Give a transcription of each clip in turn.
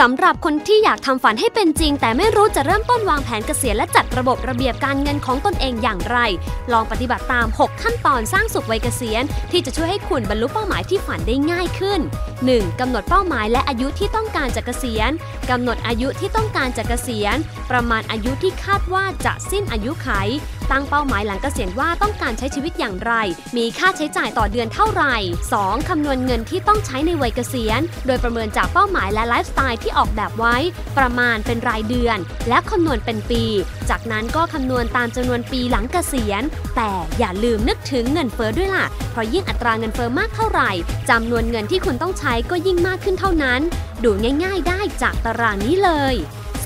สำหรับคนที่อยากทำฝันให้เป็นจริง แต่ไม่รู้จะเริ่มต้นวางแผนเกษียณและจัดระบบระเบียบการเงินของตนเองอย่างไร ลองปฏิบัติตาม 6 ขั้นตอนสร้างสุขวัยเกษียณ ที่จะช่วยให้คุณบรรลุเป้าหมายที่ฝันได้ง่ายขึ้น 1. กำหนดเป้าหมายและอายุที่ต้องการจะเกษียณกำหนดอายุที่ต้องการจะเกษียณ ประมาณอายุที่คาดว่าจะสิ้นอายุไข ตั้งเป้าหมายหลังเกษียณว่าต้องการใช้ชีวิตอย่างไร มีค่าใช้จ่ายต่อเดือนเท่าไหร่ 2. คำนวณเงินที่ต้องใช้ในวัยเกษียณ โดยประเมินจากเป้าหมายและไลฟ์สไตล์ที่ออกแบบไว้ ประมาณเป็นรายเดือน และคำนวณเป็นปี จากนั้นก็คำนวณตามจำนวนปีหลังเกษียณ แต่อย่าลืมนึกถึงเงินเฟ้อด้วยล่ะ เพราะยิ่งอัตราเงินเฟ้อมากเท่าไหร่จำนวนเงินที่คุณต้องใช้ก็ยิ่งมากขึ้นเท่านั้น ดูง่าย ๆ ได้จากตารางนี้เลย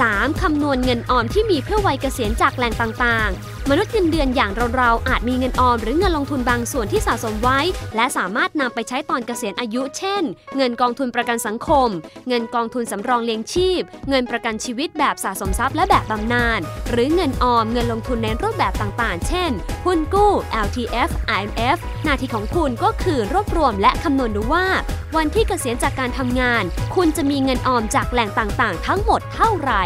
3. คำนวณเงินออมที่มีเพื่อวัยเกษียณจากแหล่งต่างๆ มนุษย์เงินเดือนอย่างเราๆอาจมีเงินออมหรือเงินลงทุนบางส่วนที่สะสมไว้ และสามารถนำไปใช้ตอนเกษียณอายุ เช่น เงินกองทุนประกันสังคม เงินกองทุนสำรองเลี้ยงชีพ เงินประกันชีวิตแบบสะสมทรัพย์และแบบบำนาญหรือเงินออมเงินลงทุนในรูปแบบต่างๆ เช่น หุ้นกู้ LTF IMF หน้าที่ของคุณก็คือรวบรวมและคำนวณดูว่า วันที่เกษียณจากการทำงาน คุณจะมีเงินออมจากแหล่งต่างๆ ทั้งหมดเท่าไหร่